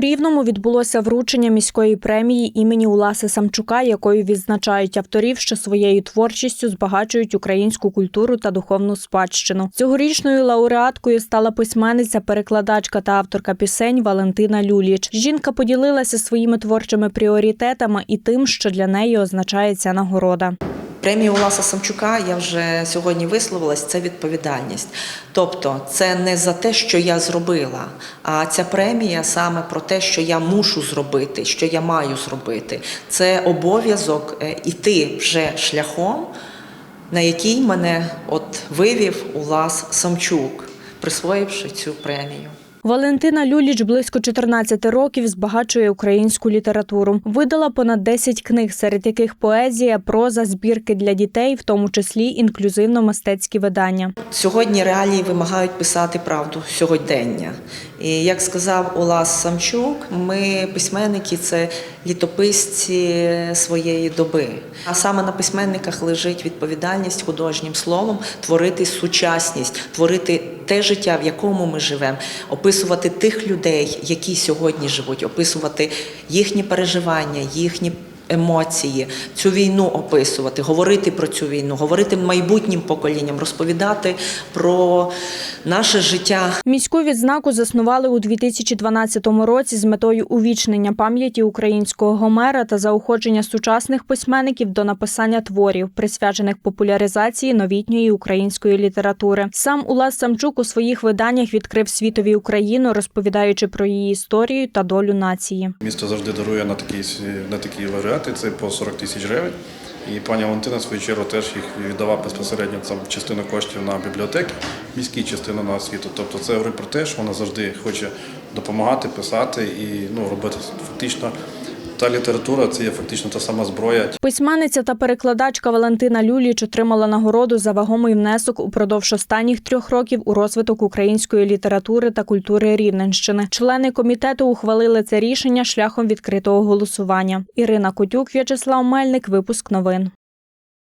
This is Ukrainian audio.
Рівному відбулося вручення міської премії імені Уласи Самчука, якою відзначають авторів, що своєю творчістю збагачують українську культуру та духовну спадщину. Цьогорічною лауреаткою стала письменниця, перекладачка та авторка пісень Валентина Люліч. Жінка поділилася своїми творчими пріоритетами і тим, що для неї означає ця нагорода. Премію Уласа Самчука я вже сьогодні висловилась. Це відповідальність. Тобто, це не за те, що я зробила, а ця премія саме про те, що я мушу зробити, що я маю зробити. Це обов'язок е, іти вже шляхом, на який мене от вивів Улас Самчук, присвоївши цю премію. Валентина Люліч близько 14 років збагачує українську літературу. Видала понад 10 книг, серед яких поезія, проза, збірки для дітей, в тому числі інклюзивно-мистецькі видання. Сьогодні реалії вимагають писати правду сьогодення. І як сказав Олас Самчук, ми письменники це літописці своєї доби. А саме на письменниках лежить відповідальність художнім словом творити сучасність, творити те життя, в якому ми живемо, описувати тих людей, які сьогодні живуть, описувати їхні переживання, їхні. Емоції, цю війну описувати, говорити про цю війну, говорити майбутнім поколінням, розповідати про наше життя, Міську відзнаку заснували у 2012 році з метою увічнення пам'яті українського Гомера та заохочення сучасних письменників до написання творів, присвячених популяризації новітньої української літератури. Сам Улас Самчук у своїх виданнях відкрив світові Україну, розповідаючи про її історію та долю нації. Місто завжди дарує на такі, на такі лауреати, це по 40 тисяч гривень. І пані Валентина, в свою чергу, теж їх віддавав безпосередньо там, частину коштів на бібліотеки, міські частину на освіту. Тобто це говорить про те, що вона завжди хоче допомагати, писати і ну, робити фактично. Та література це є фактично та сама зброя, Письменниця та перекладачка Валентина Люліч отримала нагороду за вагомий внесок упродовж останніх трьох років у розвиток української літератури та культури Рівненщини. Члени комітету ухвалили це рішення шляхом відкритого голосування. Ірина Котюк, В'ячеслав Мельник. Випуск новин.